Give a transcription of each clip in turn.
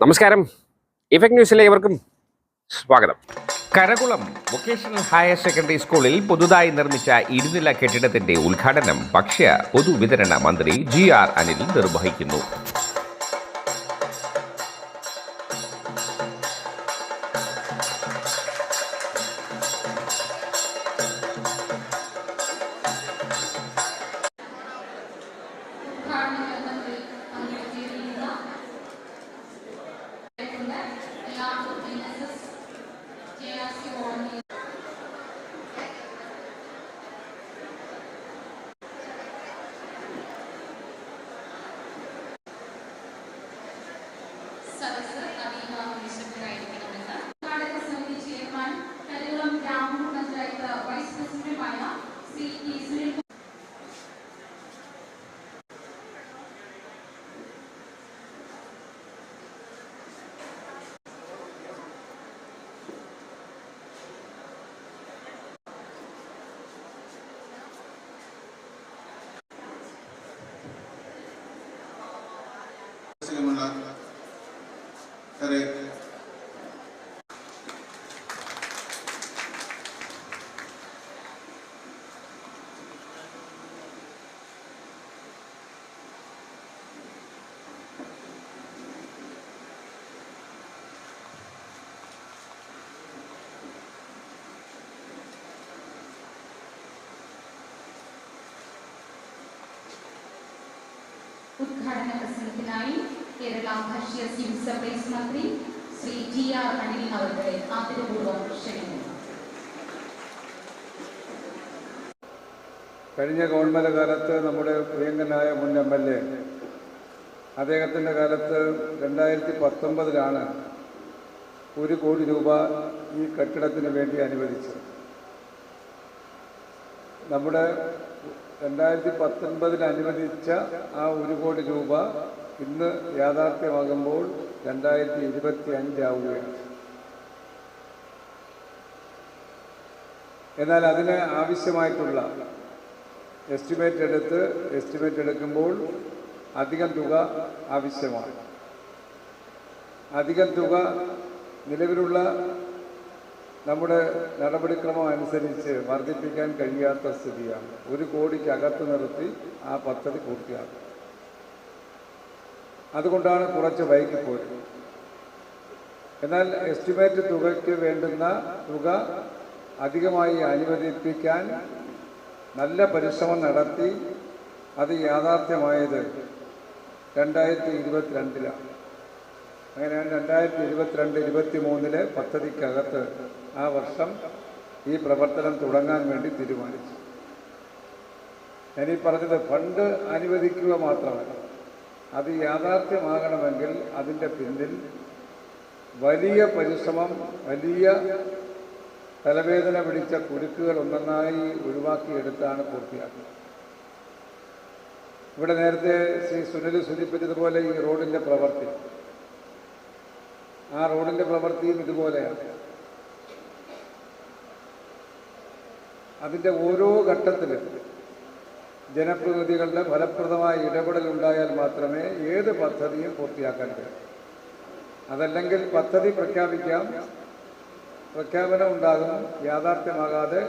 നമസ്കാരം. ഇഫക്ട് ന്യൂസിലെ ഇവർക്കും സ്വാഗതം. കരകുളം വൊക്കേഷണൽ ഹയർ സെക്കൻഡറി സ്കൂളിൽ പുതുതായി നിർമ്മിച്ച ഇരുനില കെട്ടിടത്തിന്റെ ഉദ്ഘാടനം ഭക്ഷ്യ പൊതുവിതരണ മന്ത്രി ജി ആർ അനിൽ നിർവഹിക്കുന്നു. along with NSS, JRC ceremonial correct उद्घाटन प्रसंग दिनाई ഭക്ഷ്യ സിവിൽ സപ്ലൈസ് മന്ത്രി ശ്രീ ടി ആർ അനിൽ അവരുടെ ആദരപൂർവം ക്ഷണിക്കുന്നു. കഴിഞ്ഞ ഗവൺമെന്റ് കാലത്ത് നമ്മുടെ പ്രിയങ്കനായ മുൻ എം എൽ എ അദ്ദേഹത്തിന്റെ കാലത്ത് രണ്ടായിരത്തി പത്തൊമ്പതിലാണ് ഒരു കോടി രൂപ ഈ കെട്ടിടത്തിന് വേണ്ടി അനുവദിച്ചത്. നമ്മുടെ രണ്ടായിരത്തി പത്തൊൻപതിൽ അനുവദിച്ച ആ ഒരു കോടി രൂപ ഇന്ന് യാഥാർത്ഥ്യമാകുമ്പോൾ രണ്ടായിരത്തി ഇരുപത്തി അഞ്ചാവുകയാണ് എന്നാൽ അതിന് ആവശ്യമായിട്ടുള്ള എസ്റ്റിമേറ്റ് എടുത്ത് എസ്റ്റിമേറ്റ് എടുക്കുമ്പോൾ അധികം തുക ആവശ്യമാണ്. അധികം തുക നിലവിലുള്ള നമ്മുടെ നടപടിക്രമം അനുസരിച്ച് വർദ്ധിപ്പിക്കാൻ കഴിയാത്ത സ്ഥിതിയാണ്. ഒരു കോടിക്ക് അകത്ത് നിർത്തി ആ പദ്ധതി പൂർത്തിയാക്കും. അതുകൊണ്ടാണ് കുറച്ച് വൈകി വൈകിപ്പോയത് എന്നാൽ എസ്റ്റിമേറ്റ് തുകയ്ക്ക് വേണ്ടുന്ന തുക അധികമായി അനുവദിപ്പിക്കാൻ നല്ല പരിശ്രമം നടത്തി അത് യാഥാർത്ഥ്യമായത് രണ്ടായിരത്തി ഇരുപത്തിരണ്ടിലാണ് അങ്ങനെയാണ് രണ്ടായിരത്തി ഇരുപത്തിരണ്ട് ഇരുപത്തി മൂന്നിലെ പദ്ധതിക്കകത്ത് ആ വർഷം ഈ പ്രവർത്തനം തുടങ്ങാൻ വേണ്ടി തീരുമാനിച്ചു ഞാനീ പറഞ്ഞത് ഫണ്ട് അനുവദിക്കുക മാത്രമല്ല. അത് യാഥാർത്ഥ്യമാകണമെങ്കിൽ അതിന്റെ പിന്നിൽ വലിയ പരിശ്രമം വലിയ തലവേദന പിടിച്ച കുരുക്കുകൾ ഒന്നൊന്നായി ഒഴിവാക്കിയെടുത്താണ് പൂർത്തിയാക്കുന്നത് ഇവിടെ നേരത്തെ ശ്രീ സുനിൽ സൂചിപ്പിച്ചതുപോലെ ഈ റോഡിന്റെ പ്രവൃത്തി ആ റോഡിന്റെ പ്രവൃത്തിയും ഇതുപോലെയാണ്. അതിന്റെ ഓരോ ഘട്ടത്തിലും ജനപ്രതിനിധികളുടെ ഫലപ്രദമായ ഇടപെടൽ ഉണ്ടായാൽ മാത്രമേ ഏത് പദ്ധതിയും പൂർത്തിയാക്കാൻ കഴിയൂ. അതല്ലെങ്കിൽ പദ്ധതി പ്രഖ്യാപിക്കാം പ്രഖ്യാപനം ഉണ്ടാകും യാഥാർത്ഥ്യമാകാതെ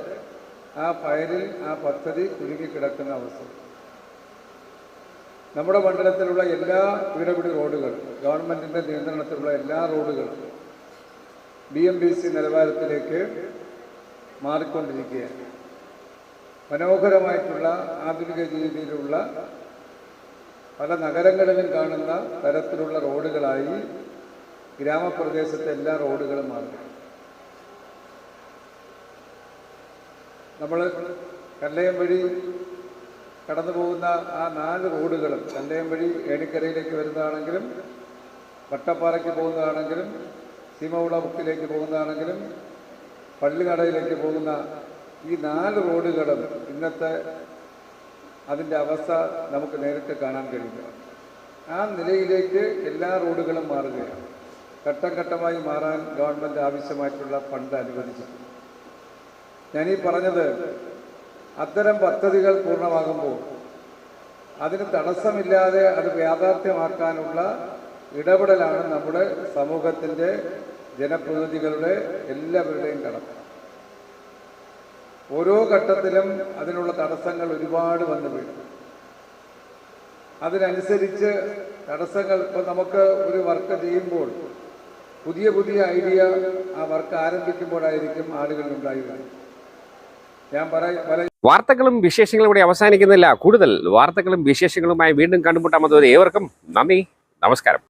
ആ ഫയലിൽ ആ പദ്ധതി കുരുങ്ങിക്കിടക്കുന്ന അവസ്ഥ. നമ്മുടെ മണ്ഡലത്തിലുള്ള എല്ലാ പീഡപിടി റോഡുകൾ ഗവൺമെന്റിന്റെ നിയന്ത്രണത്തിലുള്ള എല്ലാ റോഡുകളും ബി എം ബി സി നിലവാരത്തിലേക്ക് മാറിക്കൊണ്ടിരിക്കുകയാണ്. മനോഹരമായിട്ടുള്ള ആധുനിക രീതിയിലുള്ള പല നഗരങ്ങളിലും കാണുന്ന തരത്തിലുള്ള റോഡുകളായി ഗ്രാമപ്രദേശത്തെ എല്ലാ റോഡുകളും മാറി. നമ്മൾ കല്ലയം വഴി കടന്നു പോകുന്ന ആ നാല് റോഡുകളും കല്ലയം വഴി ഏണിക്കരയിലേക്ക് വരുന്നതാണെങ്കിലും വട്ടപ്പാറയ്ക്ക് പോകുന്നതാണെങ്കിലും സീമവിളമുക്കിലേക്ക് പോകുന്നതാണെങ്കിലും പള്ളിനടയിലേക്ക് പോകുന്ന ഈ നാല് റോഡുകളും ഇന്നത്തെ അതിന്റെ അവസ്ഥ നമുക്ക് നേരിട്ട് കാണാൻ കഴിയില്ല. ആ നിലയിലേക്ക് എല്ലാ റോഡുകളും മാറുകയാണ്. ഘട്ടം ഘട്ടമായി മാറാൻ ഗവൺമെന്റ് ആവശ്യമായിട്ടുള്ള ഫണ്ട് അനുവദിച്ചു ഞാനീ പറഞ്ഞത് അത്തരം പദ്ധതികൾ പൂർണമാകുമ്പോൾ അതിന് തടസ്സമില്ലാതെ അത് യാഥാർത്ഥ്യമാക്കാനുള്ള ഇടപെടലാണ് നമ്മുടെ സമൂഹത്തിന്റെ ജനപ്രതിനിധികളുടെ എല്ലാവരുടെയും കടമ. ഓരോ ഘട്ടത്തിലും അതിനുള്ള തടസ്സങ്ങൾ ഒരുപാട് വന്നു വീഴും അതിനനുസരിച്ച് തടസ്സങ്ങൾ ഇപ്പം നമുക്ക് ഒരു വർക്ക് ചെയ്യുമ്പോൾ പുതിയ പുതിയ ഐഡിയ ആ വർക്ക് ആരംഭിക്കുമ്പോഴായിരിക്കും ആളുകൾ ഉണ്ടായി ഞാൻ പറയ വാർത്തകളും വിശേഷങ്ങളും ഇവിടെ അവസാനിക്കുന്നില്ല. കൂടുതൽ വാർത്തകളും വിശേഷങ്ങളുമായി വീണ്ടും കണ്ടുമുട്ടാമത് ഏവർക്കും നന്ദി. നമസ്കാരം.